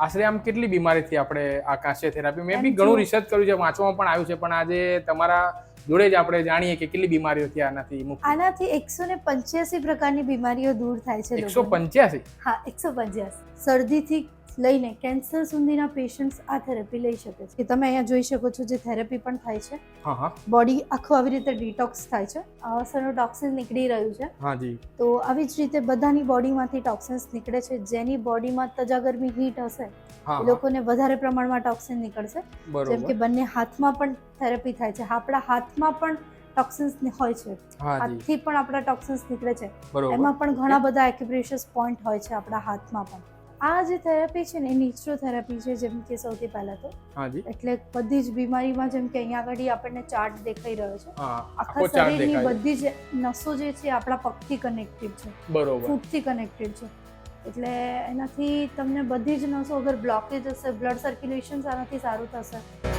આશરે આમ કેટલી બીમારીથી આપણે આ કાશ્ય થેરાપી મેં બી ઘણું રિસર્ચ કર્યું છે વાંચવામાં પણ આવ્યું છે પણ આજે તમારા જોડે જ આપણે જાણીએ કે કેટલી બીમારીઓથી આનાથી મુક્ત આનાથી એકસો ને પંચ્યાસી પ્રકારની બીમારીઓ દૂર થાય છે એકસો પંચ્યાસી? હા એકસો પંચ્યાસી. શરદીથી લઈને કેન્સર સુધીના પેશન્ટ્સ આ થેરપી લઈ શકે છે. તમે અહીંયા જોઈ શકો છો જે થેરપી પણ થાય છે. બોડી આખું આવી રીતે ડિટોક્સ થાય છે. અવસરનું ટોક્સિન નીકળી રહ્યું છે. તો આવી જ રીતે બધાની બોડીમાંથી ટોક્સિન્સ નીકળે છે. જેની બોડીમાં તજાગરમી હીટ હશે એ લોકોને વધારે પ્રમાણમાં ટોક્સિન નીકળશે. જેમ કે બંને હાથમાં પણ થેરપી થાય છે. આપણા હાથમાં પણ ટોક્સિન્સ હોય છે. હાથથી પણ આપણા ટોક્સિન્સ નીકળે છે. એમાં પણ ઘણા બધા એક્યુપ્રેશિયસ પોઈન્ટ હોય છે આપણા હાથમાં પણ. આ જે થેરપી છે ને એ નેચરો થેરાપી છે જેમ કે સૌથી પહેલા તો. એટલે બધી જ બીમારીમાં જેમ કે અહીંયા આગળ આપણને ચાર્ટ દેખાઈ રહ્યો છે. આખા શરીરની બધી જ નસો જે છે આપણા પગથી કનેક્ટેડ છે. બરોબર. ફૂટથી કનેક્ટેડ છે. એટલે એનાથી તમને બધી જ નસો અગર બ્લોકેજ હશે બ્લડ સર્ક્યુલેશન આનાથી સારું થશે.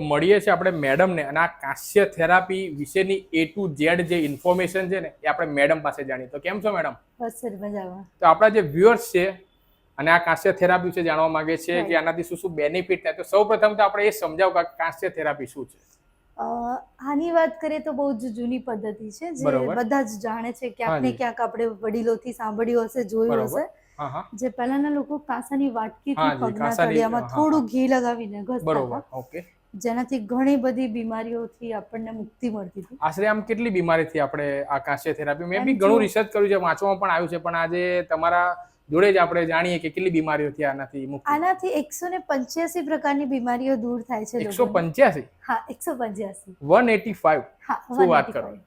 તો મળીએ છીએ આપણે મેડમને. અને આ કાંસ્ય થેરાપી વિશેની એ ટુ ઝેડ જે ઇન્ફોર્મેશન છે ને એ આપણે મેડમ પાસે જાણીએ. તો કેમ છો મેડમ? બસ મજામાં. તો આપણા જે વ્યુઅર્સ છે અને આ કાંસ્ય થેરાપી વિશે જાણવા માંગે છે કે આનાથી શું શું બેનિફિટ થાય. તો સૌ પ્રથમ તો આપણે એ સમજાવો કે કાશ્ય કાંસ્ય થેરાપી શું છે. આની વાત કરીએ તો બહુ જ જૂની પદ્ધતિ છે જે બધા જ જાણે છે ક્યાંક ને ક્યાંક આપણે વડીલોથી સાંભળ્યું હશે જોયું હશે. જે પહેલાના લોકો કાંસાની વાટકીથી પગના તળિયામાં થોડું ઘી લગાવીને ઘસતા હતા. જેનાથી ઘણી બધી બીમારીઓથી આપણને મુક્તિ મળતી હતી. આશરે આમ કેટલી બીમારીથી આપણે આ કાંસ્ય થેરાપી? મેં બી ઘણું રિસર્ચ કર્યું છે વાંચવામાં પણ આવ્યું છે પણ આજે તમારા જોડે જ આપણે જાણીએ કે કેટલી બીમારીઓથી આનાથી મુક્તિ. આનાથી એકસો ને પંચ્યાસી પ્રકારની બીમારીઓ દૂર થાય છે એકસો. પંચ્યાસી? હા એકસો પંચ્યાસી. One eighty five. હા શું વાત 185. કરો?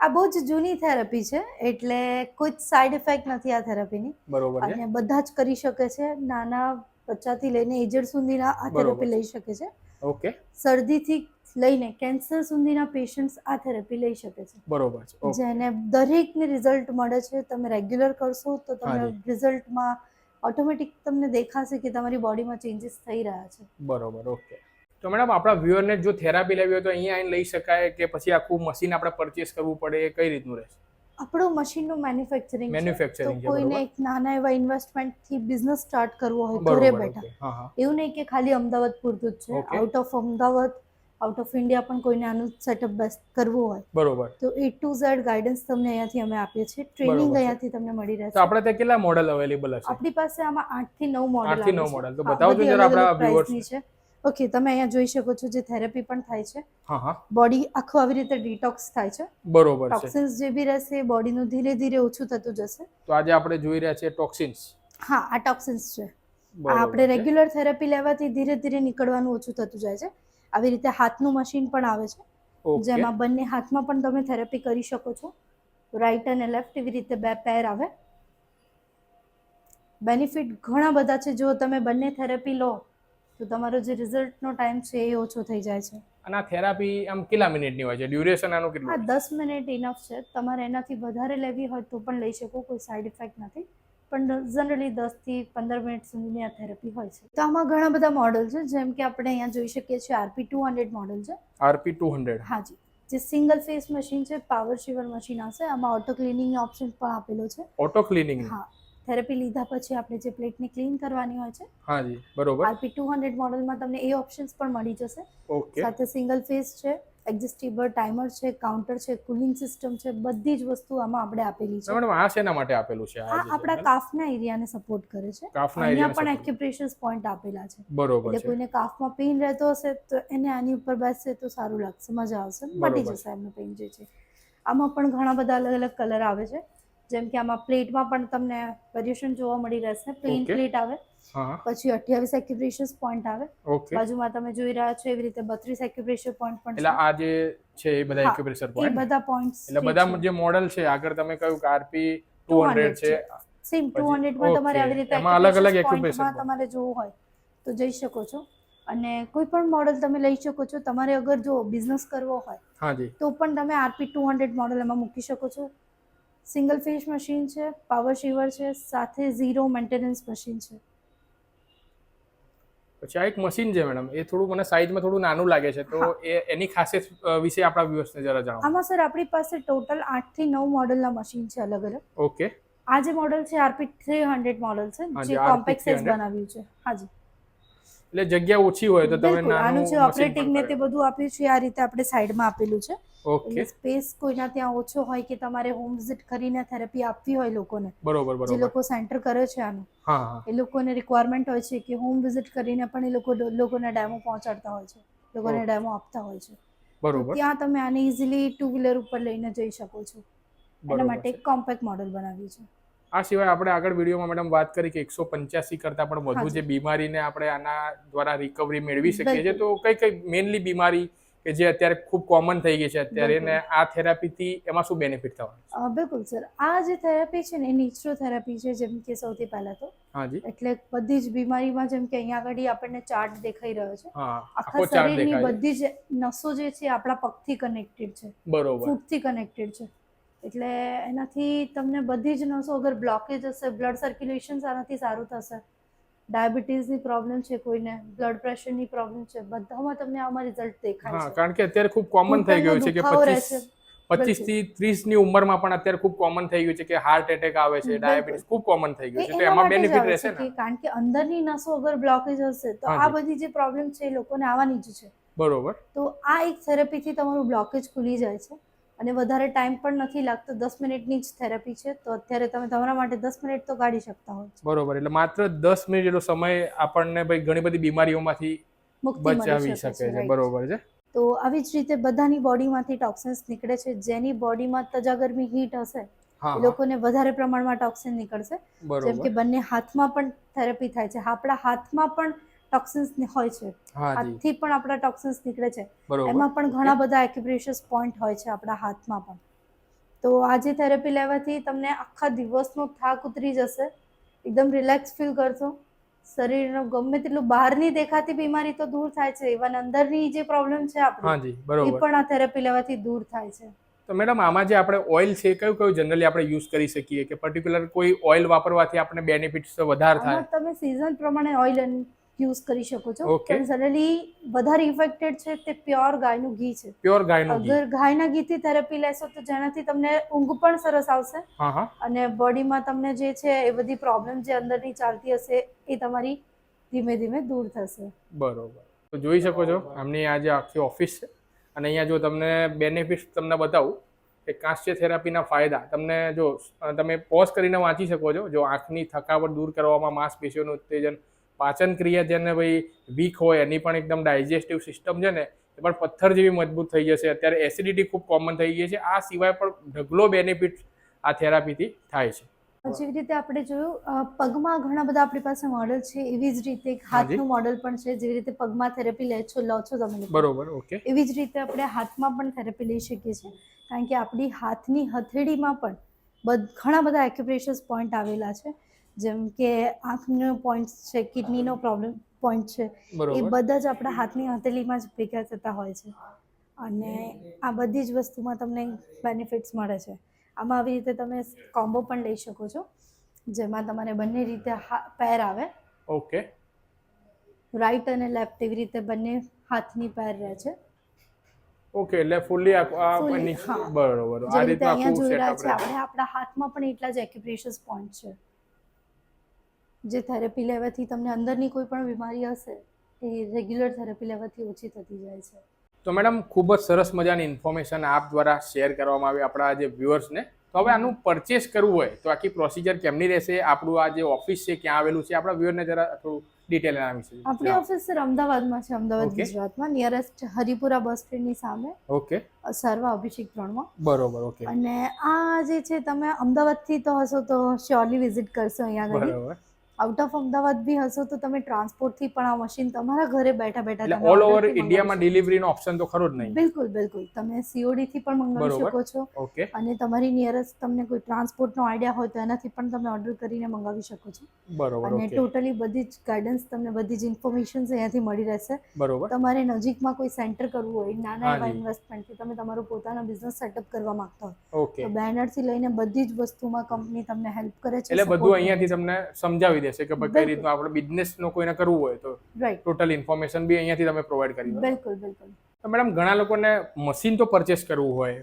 આ બહુ જ જૂની થેરાપી છે એટલે કોઈ જ સાઈડ ઇફેક્ટ નથી આ થેરાપીની. બરોબર અને બધા જ કરી શકે છે નાના બચ્ચાથી લઈને એજડ સુધીના આ થેરાપી લઈ શકે છે. ઓકે. શરદીથી લઈને કેન્સર સુધીના પેશન્ટ્સ આ થેરપી લઈ શકે છે. બરોબર છે જેને દરેકને રિઝલ્ટ મળે છે તમે રેગ્યુલર કરશો તો તમને. રિઝલ્ટમાં ઓટોમેટિક તમને દેખાશે કે તમારી બોડીમાં ચેન્જીસ થઈ રહ્યા છે. બરોબર ઓકે. તો મેડમ આપણા વ્યુઅરને જો થેરાપી લેવી હોય તો અહીંયા આવીને લઈ શકાય કે પછી આખું મશીન આપણે પરચેસ કરવું પડે એ કઈ રીતનું રહેશે? આપણું મશીનનું મેન્યુફેક્ચરિંગ મેન્યુફેક્ચરિંગ તો કોઈને એક નાના એવા ઇન્વેસ્ટમેન્ટથી બિઝનેસ સ્ટાર્ટ કરવો હોય ઘરે બેઠા એવું નહીં કે ખાલી અમદાવાદ પૂરતું જ છે. Out of Ahmedabad out of India પણ કોઈને આનું સેટઅપ બેસ્ટ કરવું હોય. બરોબર. તો એ ટુ ઝેડ ગાઈડન્સ તમને અહીંયાથી અમે આપીએ છીએ. ટ્રેનિંગ અહીંયાથી તમને મળી તો રહેશે આપણે ત્યાં કેટલા મોડેલ અવેલેબલ હશે? આપણી પાસે આમાં આઠથી નવ મોડેલ આઠથી નવ મોડલ તો બતાવજો જરા આપણા viewers છે. ઓકે તમે અહીંયા જોઈ શકો છો જે થેરેપી પણ થાય છે. બોડી આખું આવી રીતે ડિટોક્સ થાય છે. બરોબર છે. ટોક્સિન્સ જે બી રહેશે બોડીનું ધીરે ધીરે ઓછું થતું જશે. તો આજે આપણે જોઈ રહ્યા છીએ ટોક્સિન્સ હા આ ટોક્સિન્સ છે. આપણે રેગ્યુલર થેરેપી લેવાથી ધીરે ધીરે નીકળવાનું ઓછું થતું જાય છે. આવી રીતે હાથનું મશીન પણ આવે છે. જેમાં બંને હાથમાં પણ તમે થેરેપી કરી શકો છો. રાઈટ અને લેફ્ટ એવી રીતે બે પેર આવે. બેનિફિટ ઘણા બધા છે. જો તમે બંને થેરેપી લો તો તમારો જે રિઝલ્ટનો ટાઈમ છે એ ઓછો થઈ જાય છે. અને આ થેરાપી આમ કેટલા મિનિટની હોય છે? ડ્યુરેશન આનું હા દસ મિનિટ ઇનફ છે. તમારે એનાથી વધારે લેવી હોય તો પણ લઈ શકો કોઈ સાઈડ ઇફેક્ટ નથી. પણ જનરલી દસથી પંદર મિનિટ સુધીની આ થેરપી હોય છે. તો આમાં ઘણા બધા મોડલ છે જેમ કે આપણે અહીંયા જોઈ શકીએ છીએ આરપી ટુ હંડ્રેડ મોડલ છે. આરપી ટુ હંડ્રેડ હાજી જે. સિંગલ ફેસ મશીન છે પાવર શિવર મશીન આવશે આમાં ઓટો ક્લિનિંગ ઓપ્શન પણ આપેલો છે. ઓટો ક્લિનિંગ હા. થેરપી લીધા પછી આપણે જે પ્લેટને ક્લીન કરવાની હોય છે હા જી બરોબર. આરપી ટુ મોડેલમાં મોડલમાં તમને એ ઓપ્શન્સ પણ મળી જશે. ઓકે. સાથે સિંગલ ફેસ છે એડજસ્ટેબલ ટાઈમર છે કાઉન્ટર છે કુલિંગ સિસ્ટમ છે બધી જ વસ્તુ આમાં આપણે આપેલી છે. મેડમ આ શેના માટે આપેલું છે? આ આપણા? કાફના એરિયાને સપોર્ટ કરે છે. કાફના અહીંયા એરિયા પણ એક્યુપ્રેશર્સ પોઈન્ટ આપેલા છે. બરોબર એટલે કોઈને કાફમાં પેઇન રહેતો હશે તો એને આની ઉપર બેસશે તો સારું લાગશે મજા આવશે મટી જશે એમનો પેઇન જે છે. આમાં પણ ઘણા બધા અલગ અલગ કલર આવે છે. જેમ કે આમાં પ્લેટમાં પણ તમને વેરિએશન જોવા મળી રહેશે. પ્લેન પ્લેટ આવે. પછી અઠ્યાવીસ એક્યુપ્રેશર્સ પોઈન્ટ આવે. બાજુમાં તમે જોઈ રહ્યા છો એવી રીતે બત્રીસ એક્યુપ્રેશર પોઈન્ટ પણ એટલે આ જે છે એ બધા હા, એક્યુપ્રેશર એ પોઈન્ટ બધા પોઈન્ટ્સ એટલે બધા જે. મોડેલ છે આગળ તમે કહ્યું કે આરપી ટુ 200 હંડ્રેડ છે. સેમ ટુ પછી- હંડ્રેડમાં તમારે આવી રીતે એમાં અલગ અલગ point. તમારે જોવું હોય તો જઈ શકો છો. અને કોઈ પણ મોડેલ તમે લઈ શકો છો. તમારે અગર જો બિઝનેસ કરવો હોય તો પણ તમે આરપી ટુ હંડ્રેડ મોડલ એમાં મૂકી શકો છો. સિંગલ ફેઝ મશીન છે પાવર શીવર છે સાથે ઝીરો મેન્ટેનન્સ મશીન છે. પછી આ એક મશીન છે મેડમ. એ થોડું મને સાઈઝમાં થોડું નાનું લાગે છે તો એ એની ખાસિયત વિશે આપણા વ્યૂઅર્સને જરા જણાવો. આમાં સર આપણી પાસે ટોટલ આઠથી નવ મોડેલના મશીન છે અલગ અલગ. ઓકે. આ જે મોડલ છે આરપી થ્રી મોડેલ મોડલ છે જે કોમ્પેક્ટ સાઈઝ બનાવ્યું છે. હાજી એટલે જગ્યા ઓછી હોય તો તમે નાનું જે ઓપરેટિંગ ને તે બધું આપ્યું છે આ રીતે આપણે સાઈડમાં આપેલું છે. ઓકે સ્પેસ કોઈના ત્યાં ઓછો હોય કે તમારે હોમ વિઝિટ કરીને થેરપી આપવી હોય લોકોને બરોબર જે લોકો સેન્ટર કરે છે આનું હા એ લોકોને રિક્વાયરમેન્ટ હોય છે કે હોમ વિઝિટ કરીને પણ એ લોકો લોકોને ડેમો પહોંચાડતા હોય છે લોકોને ડેમો આપતા હોય છે. બરોબર. ત્યાં તમે આને ઇઝીલી ટુ વ્હીલર ઉપર લઈને જઈ શકો છો. એના માટે એક કોમ્પેક્ટ મોડલ બનાવ્યું છે. આ સિવાય આપણે આગળ વિડીયોમાં મેડમ વાત કરી કે એકસો પંચ્યાસી કરતાં પણ વધુ. જે બીમારીને આપણે આના દ્વારા રિકવરી મેળવી શકીએ છીએ. તો કઈ કઈ મેઇનલી બીમારી કે જે અત્યારે ખૂબ કોમન થઈ ગઈ છે અત્યારે. ને આ થેરાપીથી એમાં શું બેનિફિટ થવાનું બિલકુલ સર. આ જે થેરાપી છે ને એ નેચરો થેરાપી છે જેમ કે સૌથી પહેલા તો. હાજી એટલે બધી જ બીમારીમાં જેમ કે અહીંયા આગળ આપણને ચાર્ટ દેખાઈ રહ્યો છે. આખો શરીરની બધી જ નસો જે છે આપણા પગથી કનેક્ટેડ છે. બરોબર. ફૂટથી કનેક્ટેડ છે. એટલે એનાથી તમને બધી જ નસો અગર બ્લોકેજ હશે બ્લડ સર્ક્યુલેશન આનાથી સારું થશે. ડાયાબિટીસની પ્રોબ્લેમ છે કોઈને બ્લડ પ્રેશરની પ્રોબ્લેમ છે બધામાં તમને આમાં રિઝલ્ટ દેખાય છે. કારણ કે અત્યારે ખૂબ કોમન થઈ ગયું છે કે પચીસ પચીસથી ત્રીસની ઉંમરમાં પણ અત્યારે ખૂબ કોમન થઈ ગયું છે કે હાર્ટ એટેક આવે છે ડાયાબિટીસ ખૂબ કોમન થઈ ગયું છે તો એમાં બેનિફિટ રહેશે ને? કારણ કે અંદરની નસો અગર બ્લોકેજ હશે તો આ બધી જે પ્રોબ્લેમ છે એ લોકોને આવવાની જ છે. બરોબર. તો આ એક થેરપીથી તમારું બ્લોકેજ ખુલી જાય છે. અને વધારે ટાઈમ પણ નથી લાગતો. દસ મિનિટની જ થેરપી છે. તો અત્યારે તમે તમારા માટે દસ મિનિટ તો કાઢી શકતા હોય બરોબર. એટલે માત્ર દસ મિનિટ જેટલો સમય આપણને ભાઈ ઘણી બધી બીમારીઓમાંથી મુક્તિ બચાવી શકે શકે છે. બરોબર છે. તો આવી જ રીતે બધાની બોડીમાંથી ટોક્સિન્સ નીકળે છે. જેની બોડીમાં તજાગરમી હીટ હશે એ લોકોને વધારે પ્રમાણમાં ટોક્સિન નીકળશે. જેમ કે બંને હાથમાં પણ થેરપી થાય છે. આપણા હાથમાં પણ ટોક્સિન્સ હોય છે. હાથથી પણ આપણા ટોક્સિન્સ નીકળે છે. એમાં પણ ઘણા બધા એક્યુપ્રેશિયસ પોઈન્ટ હોય છે આપણા હાથમાં પણ. તો આજે થેરેપી લેવાથી તમને આખા દિવસનો થાક ઉતરી જશે. એકદમ રિલેક્સ ફીલ કરશો. શરીરનો ગમે તેટલું બહારની દેખાતી બીમારી તો દૂર થાય છે. ઇવન અંદરની જે પ્રોબ્લેમ છે આપણી એ પણ આ થેરેપી લેવાથી દૂર થાય છે. તો મેડમ આમાં જે આપણે ઓઇલ છે કયું કયું જનરલી આપણે યુઝ કરી શકીએ? કે પર્ટિક્યુલર કોઈ ઓઇલ વાપરવાથી આપણે બેનિફિટ્સ વધારે થાય? તમે સિઝન પ્રમાણે ઓઇલ યુઝ કરી શકો છો. પણ જનરલી વધારે ઇફેક્ટેડ છે તે પ્યોર ગાયનું ઘી છે. પ્યોર ગાયનું ઘી. અગર ગાયના ઘીથી થેરપી લેશો તો જેનાથી તમને ઊંઘ પણ સરસ આવશે. અને બોડીમાં તમને જે છે એ બધી પ્રોબ્લેમ જે અંદરની ચાલતી હશે એ તમારી ધીમે ધીમે દૂર થશે. બરોબર. તો જોઈ શકો છો આમની આ જે આખી ઓફિસ છે અને અહીંયા જો તમને બેનિફિટ્સ તમને બતાવું કે કાંસ્ય થેરાપીના ફાયદા. તમને જો તમે પોઝ કરીને વાંચી શકો છો જો આંખની થકાવટ દૂર કરવામાં માંસપેશીઓનું ઉત્તેજન પાચન ક્રિયા જેને ભાઈ વીક હોય એની પણ એકદમ ડાયજેસ્ટિવ સિસ્ટમ છે ને એ પણ પથ્થર જેવી મજબૂત થઈ જશે. અત્યારે એસિડિટી ખૂબ કોમન થઈ ગઈ છે. આ સિવાય પણ ઢગલો બેનિફિટ આ થેરાપીથી થાય છે. જેવી રીતે આપણે જોયું પગમાં ઘણા બધા આપણી પાસે મોડલ છે. એવી જ રીતે એક હાથનું મોડલ પણ છે. જેવી રીતે પગમાં થેરેપી લે છો લો છો તમે બરોબર ઓકે. એવી જ રીતે આપણે હાથમાં પણ થેરેપી લઈ શકીએ છીએ. કારણ કે આપણી હાથની હથેળીમાં પણ ઘણા બધા એક્યુપ્રેશર્સ પોઈન્ટ આવેલા છે. જેમ કે આંખનો પોઈન્ટ છે કિડનીનો પ્રોબ્લેમ પોઈન્ટ છે એ બધા જ આપણા હાથની હથેળીમાં જ ભેગા થતા હોય છે. અને આ બધી જ વસ્તુમાં તમને બેનિફિટ્સ મળે છે. આમાં આવી રીતે તમે કોમ્બો પણ લઈ શકો છો જેમાં તમારે બંને રીતે પેર આવે. ઓકે. રાઈટ અને લેફ્ટ એવી રીતે બંને હાથની પેર રહે છે. ઓકે એટલે ફૂલી. બરોબર. આ રીતે આખું સેટઅપ છે આપણે આપણા હાથમાં પણ એટલા જ એક્યુપ્રેશર્સ પોઈન્ટ છે. જે થેરેપી લેવાથી તમને અંદરની કોઈ પણ બીમારી હશે એ રેગ્યુલર થેરેપી લેવાથી ઓછી થતી જાય છે. તો મેડમ ખૂબ જ સરસ મજાની ઇન્ફોર્મેશન આપ દ્વારા શેર કરવામાં આવી આપણા જે વ્યુઅર્સને. તો હવે આનું પરચેસ કરવું હોય તો આખી પ્રોસિજર કેમની રહેશે? આપણું આ જે ઓફિસ છે ક્યાં આવેલું છે? આપણા વ્યુઅરને જરા થોડું ડિટેલ એના વિશે આપણી ઓફિસ સર અમદાવાદમાં છે અમદાવાદ. ગુજરાતમાં નિયરેસ્ટ હરિપુરા બસ સ્ટેન્ડની સામે. ઓકે. સર્વા અભિષેક ત્રણમાં. બરોબર ઓકે. અને આ જે છે તમે અમદાવાદથી તો હશો તો શ્યોરલી વિઝિટ કરશો અહીંયા આગળ. બરોબર. આઉટ ઓફ અમદાવાદ બી હશો તો તમે ટ્રાન્સપોર્ટથી પણ આ મશીન તમારા ઘરે બેઠા બેઠા એટલે ઓલ ઓવર ઇન્ડિયામાં ડિલિવરીનો ઓપ્શન તો ખરો જ નહીં. બિલકુલ બિલકુલ. તમે સીઓડી થી પણ મંગાવી શકો છો. ઓકે અને તમારી નિયરેસ્ટ તમને કોઈ ટ્રાન્સપોર્ટનો આઈડિયા હોય તો એનાથી પણ તમે ઓર્ડર કરીને મંગાવી શકો છો. બરોબર અને ટોટલી બધી જ ગાઈડન્સ તમને બધી જ ઇન્ફોર્મેશન અહીંયાથી મળી રહેશે. બરોબર. તમારે નજીકમાં કોઈ સેન્ટર કરવું હોય નાના એવા ઇન્વેસ્ટમેન્ટ ઇન્વેસ્ટમેન્ટથી તમે તમારો પોતાનો બિઝનેસ સેટઅપ કરવા માંગતા હોય ઓકે તો બેનરથી લઈને બધી જ વસ્તુમાં કંપની તમને હેલ્પ કરે છે એટલે બધું અહીંયાથી તમને સમજાવી દેશે કે ભાઈ કઈ રીતનું આપણે બિઝનેસનો કોઈને કરવું હોય તો ટોટલ ઇન્ફોર્મેશન બી અહીંયાથી તમે પ્રોવાઈડ કરી બિલકુલ બિલકુલ. તો મેડમ ઘણા લોકોને મશીન તો પરચેસ કરવું હોય.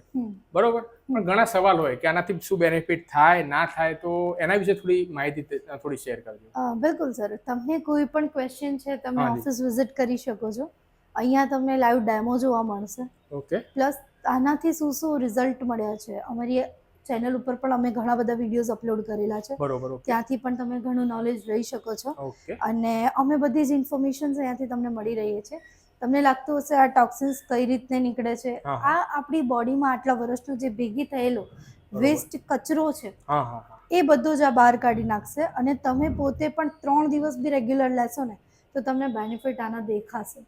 બરોબર? પણ ઘણા સવાલ હોય કે આનાથી શું બેનિફિટ થાય ના થાય તો એના વિશે થોડી માહિતી થોડી શેર કરજો. બિલકુલ સર તમને કોઈ પણ ક્વેશ્ચન છે તમે ઓફિસ વિઝિટ કરી શકો છો. અહીંયા તમને લાઈવ ડેમો જોવા મળશે. ઓકે પ્લસ આનાથી શું શું રિઝલ્ટ મળ્યા છે? અમારી ચેનલ ઉપર પણ અમે ઘણા બધા વિડીયોઝ અપલોડ કરેલા છે. બરોબર ત્યાંથી પણ તમે ઘણું નોલેજ લઈ શકો છો. અને અમે બધી જ ઇન્ફોર્મેશન અહીંયાથી તમને મળી રહી છે. તમને લાગતું હશે આ ટોક્સિન્સ કઈ રીતે નીકળે છે? આ આપણી બોડીમાં આટલા વર્ષનું જે ભેગી થયેલો વેસ્ટ કચરો છે એ બધો જ આ બહાર કાઢી નાખશે અને તમે પોતે પણ ત્રણ દિવસ બી રેગ્યુલર લેશો ને તો તમને બેનિફિટ આના દેખાશે.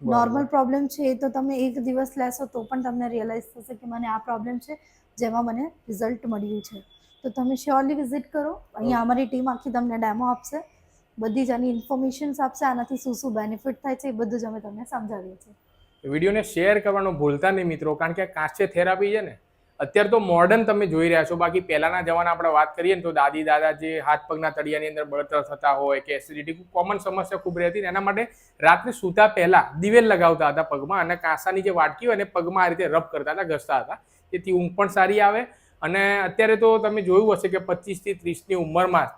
નોર્મલ પ્રોબ્લેમ છે એ તો તમે એક દિવસ લેશો તો પણ તમને રિયલાઇઝ થશે કે મને આ પ્રોબ્લેમ છે જેમાં મને રિઝલ્ટ મળ્યું છે. તો તમે શ્યોરલી વિઝિટ કરો. અહીંયા અમારી ટીમ આખી તમને ડેમો આપશે. બધી જ આની ઇન્ફોર્મેશન્સ આપશે. આનાથી શું શું બેનિફિટ થાય છે એ બધું જ અમે તમને સમજાવીએ છીએ. વિડીયોને શેર કરવાનું ભૂલતા નહીં મિત્રો કારણ કે કાચે થેરાપી છે ને અત્યારે તો મોડર્ન તમે જોઈ રહ્યા છો. બાકી પહેલાના જમાના આપણે વાત કરીએ ને તો દાદી દાદા જે હાથ પગના તળિયાની અંદર બળતર થતા હોય કે એસિડિટી કોમન સમસ્યા ખૂબ રહેતી એના માટે રાત્રે સૂતા પહેલા દિવેલ લગાવતા હતા પગમાં અને કાંસાની જે વાટકી હોય એને પગમાં આ રીતે રબ કરતા હતા, ઘસતા હતા. તેથી ઊંઘ પણ સારી આવે અને અત્યારે તો તમે જોયું હશે કે પચીસથી ત્રીસની ઉંમરમાં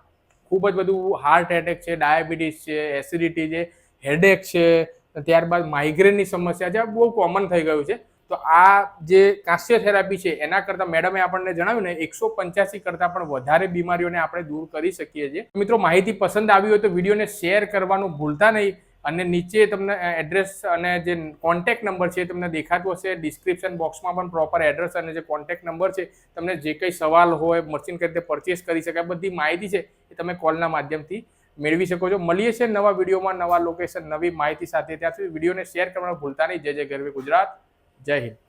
ખૂબ જ બધું હાર્ટ એટેક છે ડાયાબિટીસ છે એસિડિટી છે હેડેક છે ત્યારબાદ માઇગ્રેનની સમસ્યા છે. બહુ કોમન થઈ ગયું છે. તો આ જે કાસ્ય થેરાપી છે, એના કરતાં મેડમે આપણને જણાવ્યું ને, એકસો પંચ્યાસી કરતાં પણ વધારે બીમારીઓને આપણે દૂર કરી શકીએ છીએ. મિત્રો, માહિતી પસંદ આવી હોય તો વિડીયોને શેર કરવાનું ભૂલતા નહીં અને નીચે તમને એડ્રેસ અને જે કોન્ટેક્ટ નંબર છે તમને દેખાતું હશે. ડિસ્ક્રિપ્શન બોક્સમાં પણ પ્રોપર એડ્રેસ અને જે કોન્ટેક્ટ નંબર છે, તમને જે કંઈ સવાલ હોય, મશીન કઈ રીતે પરચેસ કરી શકાય બધી માહિતી છે એ તમે કોલના માધ્યમથી મેળવી શકો છો. મળીએ છીએ નવા વિડીયોમાં નવા લોકેશન, નવી માહિતી સાથે. ત્યાં સુધી વિડીયોને શેર કરવાનું ભૂલતા નહીં. જય જય ગરવી ગુજરાત. જય હિન્દ